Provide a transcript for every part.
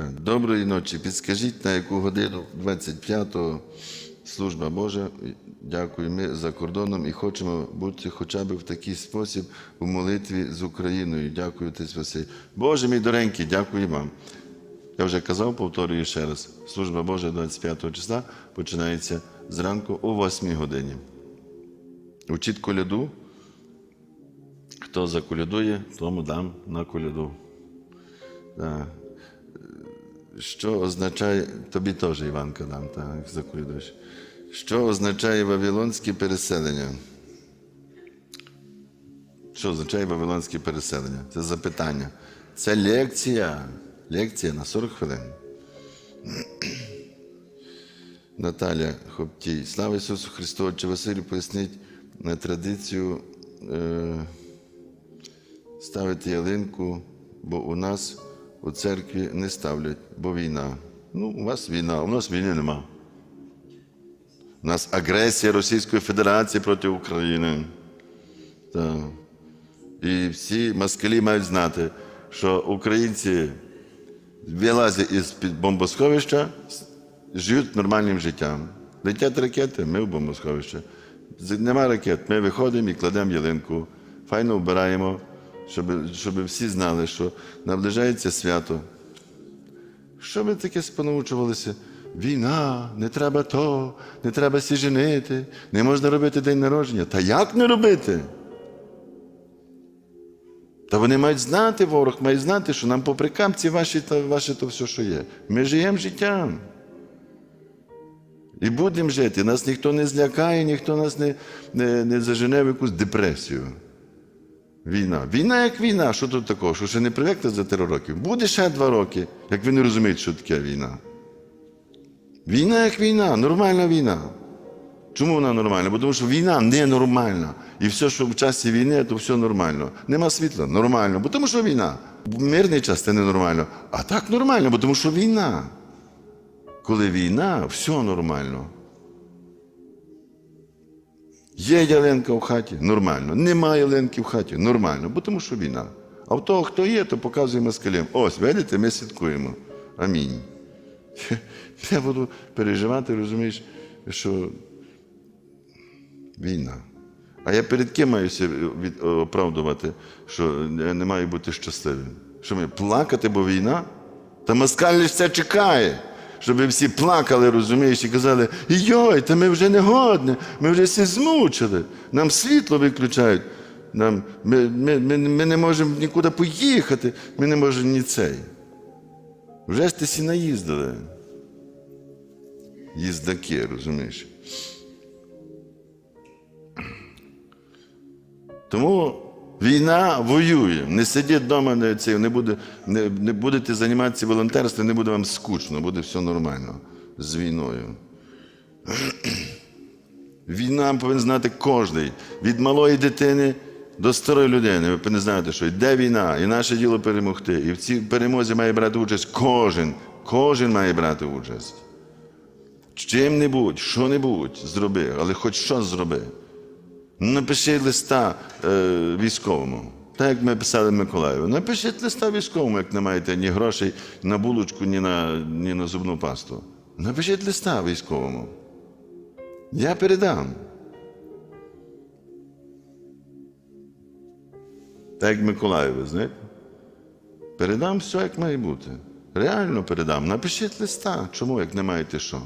Так, доброї ночі. Підскажіть, на яку годину 25-го служба Божа. Дякую. Ми за кордоном і хочемо бути хоча б в такий спосіб у молитві з Україною. Дякую, Отець Василь. Боже мій доренький, дякую вам. Я вже казав, повторюю ще раз. Служба Божа 25 числа починається зранку о 8 годині. Учіть коляду. Хто заколядує, тому дам на коляду. Так. Що означає, тобі теж Іванка дам, так, заколядуєш. Що означає вавилонське переселення? Що означає вавилонське переселення? Це запитання. Це лекція. Лекція на 40 хвилин. Наталя Хоптій. Слава Ісусу Христу! Отче Василю, на традицію е, ставити ялинку, бо у нас у церкві не ставлять, бо війна. Ну, у вас війна, у нас війни нема. У нас агресія Російської Федерації проти України. Так. І всі москалі мають знати, що українці вилазять із під бомбосховища, живуть нормальним життям. Летять ракети, ми в бомбосховище. Нема ракет, ми виходимо і кладемо ялинку, файно вбираємо, щоб, щоб всі знали, що наближається свято. Що ми таке спонаучувалися? Війна, не треба то, не треба сі женити, не можна робити день народження. Та як не робити? Та вони мають знати, ворог має знати, що нам по прикамці ваші та ваше то все, що є. Ми живемо життям. І будемо жити. Нас ніхто не злякає, ніхто нас не, не, не зажене в якусь депресію. Війна. Війна як війна. Що тут такого? Що ще не привикли за три роки? Буде ще два роки, як ви не розумієте, що таке війна. Війна як війна, нормальна війна. Чому вона нормальна? Бо тому що війна ненормальна. І все, що в часі війни, то все нормально. Нема світла, нормально, бо тому що війна. Мирний час це ненормально. А так нормально, бо тому що війна. Коли війна, все нормально. Є ялинка в хаті нормально. Немає ялинки в хаті нормально, бо тому що війна. А в того, хто є, то показує москалям. Ось, видите, ми слідкуємо. Амінь. Я буду переживати, розумієш, що війна. А я перед ким маюся оправдувати, що я не маю бути щасливим? Що ми плакати, бо війна? Та москаль лише це чекає, щоб всі плакали, розумієш, і казали, йой, та ми вже не годні, ми вже всі змучили, нам світло виключають, нам, ми, ми, ми, ми не можемо нікуди поїхати, ми не можемо ні цей. Вже ж ти всі наїздили. Їздаки, розумієш? Тому війна воює. Не сидіть вдома, не, це, не, буде, не, не будете займатися волонтерством, не буде вам скучно, буде все нормально з війною. Війна повинен знати кожен. Від малої дитини до старої людини. Ви повинні знаєте, що йде війна, і наше діло перемогти. І в цій перемозі має брати участь кожен. Кожен має брати участь. Чим-небудь, що-небудь зроби, але хоч щось зроби. Напиши листа е, військовому. Так як ми писали Миколаєву. Напишіть листа військовому, як не маєте ні грошей на булочку, ні на, ні на зубну пасту. Напишіть листа військовому. Я передам. Так як Миколаєву, знаєте? Передам все, як має бути. Реально передам. Напишіть листа. Чому, як не маєте що?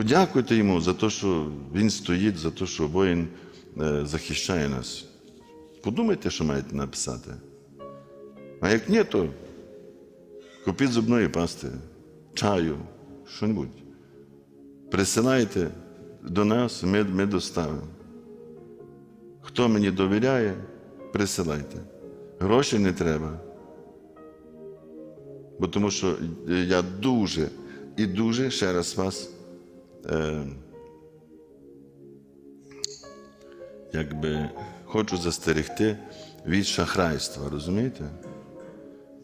Подякуйте йому за те, що він стоїть, за те, що воїн е, захищає нас. Подумайте, що маєте написати. А як ні, то купіть зубної пасти, чаю, що-небудь. Присилайте до нас, ми, ми доставимо. Хто мені довіряє, присилайте. Грошей не треба. Бо тому що я дуже і дуже ще раз вас якби хочу застерегти від шахрайства, розумієте?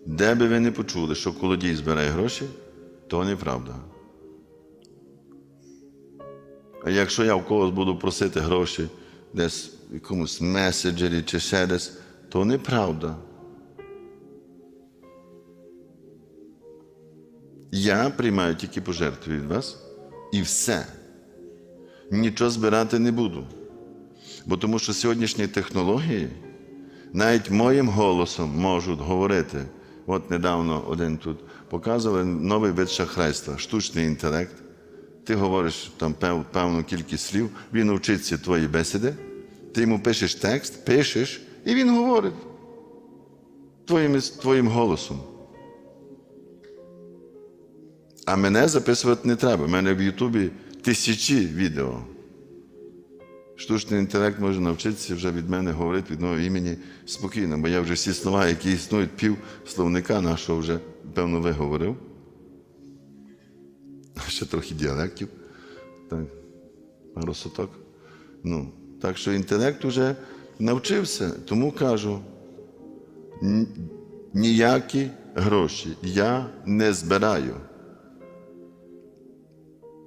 Де би ви не почули, що колодій збирає гроші, то неправда. А якщо я в когось буду просити гроші десь в якомусь меседжері чи ще десь, то неправда. Я приймаю тільки пожертви від вас і все. Нічого збирати не буду. Бо тому що сьогоднішні технології навіть моїм голосом можуть говорити. От недавно один тут показували новий вид шахрайства, штучний інтелект. Ти говориш там пев- певну кількість слів, він вчиться твої бесіди, ти йому пишеш текст, пишеш, і він говорить твоїм, твоїм голосом. А мене записувати не треба. У мене в Ютубі тисячі відео. Штучний інтелект може навчитися вже від мене говорити від мого імені спокійно, бо я вже всі слова, які існують, пів словника нашого вже, певно, виговорив. Ще трохи діалектів. Так, пару соток. Ну, так що інтелект вже навчився, тому кажу, ніякі гроші я не збираю.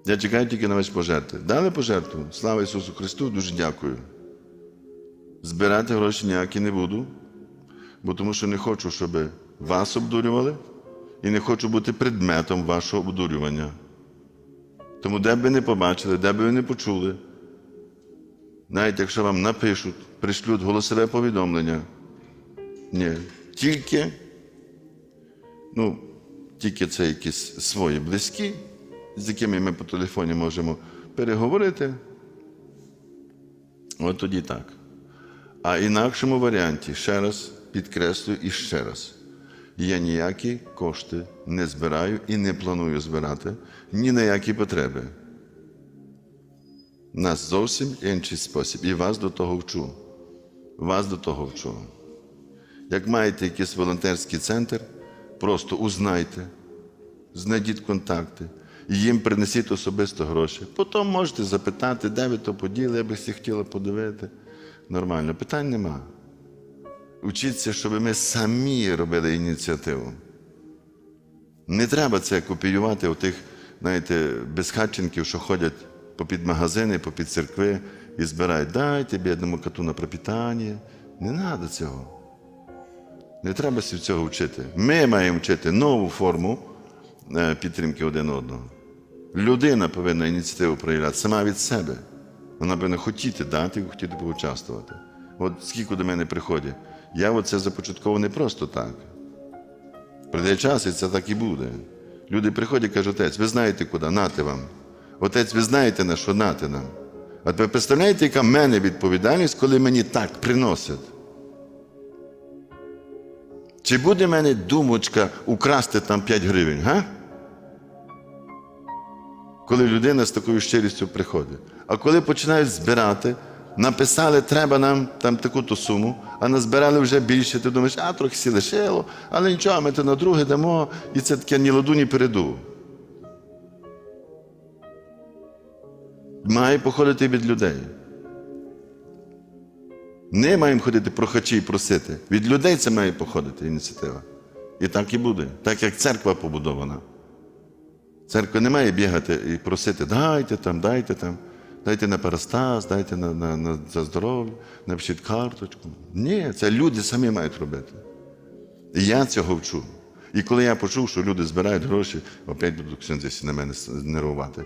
Я чекаю тільки на ваші пожертви. Дали пожертву? Слава Ісусу Христу, дуже дякую. Збирати гроші ніякі не буду, бо тому що не хочу, щоб вас обдурювали, і не хочу бути предметом вашого обдурювання. Тому де б ви не побачили, де б ви не почули, навіть якщо вам напишуть, пришлють голосове повідомлення. Ні, тільки, ну, тільки це якісь свої близькі, з якими ми по телефоні можемо переговорити. От тоді так. А інакшому варіанті, ще раз підкреслюю і ще раз, я ніякі кошти не збираю і не планую збирати ні на які потреби. Нас зовсім інший спосіб. І вас до того вчу. Вас до того вчу. Як маєте якийсь волонтерський центр, просто узнайте, знайдіть контакти, їм принесіть особисто гроші. Потім можете запитати, де ви то поділи, я би всі хотіла подивити. Нормально, питань нема. Учіться, щоб ми самі робили ініціативу. Не треба це копіювати у тих, знаєте, безхатченків, що ходять попід магазини, попід церкви і збирають. Дайте бідному коту на пропитання. Не треба цього. Не треба цього вчити. Ми маємо вчити нову форму е, підтримки один одного. Людина повинна ініціативу проявляти сама від себе. Вона повинна хотіти дати, хотіти поучаствувати. От скільки до мене приходять, я оце започатково не просто так. Прийде час, і це так і буде. Люди приходять і кажуть, отець, ви знаєте куди, нате вам. Отець, ви знаєте на що нате нам. А ви представляєте, яка в мене відповідальність, коли мені так приносять? Чи буде в мене думочка украсти там 5 гривень, га? Коли людина з такою щирістю приходить. А коли починають збирати, написали, треба нам там таку-то суму, а назбирали вже більше, ти думаєш, а трохи сі лишило, але нічого, ми то на друге дамо, і це таке ні ладу, ні переду. Має походити від людей. Не маємо ходити прохачі і просити. Від людей це має походити ініціатива. І так і буде, так як церква побудована. Церква не має бігати і просити, дайте там, дайте там, дайте на парастаз, дайте на, на, на за здоров'я, напишіть карточку. Ні, це люди самі мають робити. І я цього вчу. І коли я почув, що люди збирають гроші, опять будуть ксензисі на мене нервувати,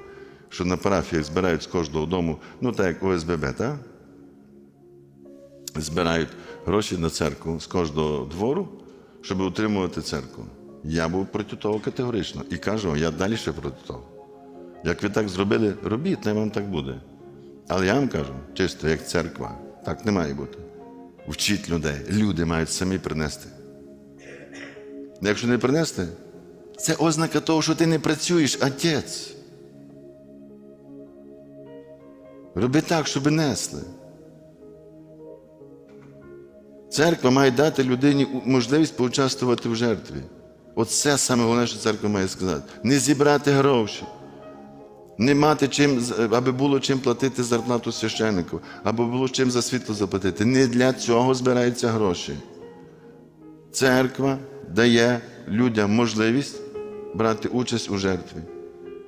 що на парафіях збирають з кожного дому, ну так як ОСББ, так? збирають гроші на церкву з кожного двору, щоб утримувати церкву. Я був проти того категорично і кажу, я далі ще проти того. Як ви так зробили, робіть, не вам так буде. Але я вам кажу, чисто як церква, так не має бути. Вчіть людей, люди мають самі принести. Якщо не принести, це ознака того, що ти не працюєш, отець. Роби так, щоб несли. Церква має дати людині можливість поучаствувати в жертві. Оце саме головне, що церква має сказати. Не зібрати гроші, не мати чим, аби було чим платити зарплату священнику, або було чим за світло заплатити. Не для цього збираються гроші. Церква дає людям можливість брати участь у жертві,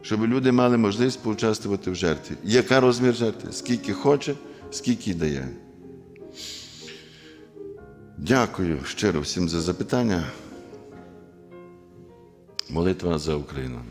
щоб люди мали можливість поучаствувати в жертві. Яка розмір жертви? Скільки хоче, скільки дає. Дякую щиро всім за запитання. Молитва за Україну.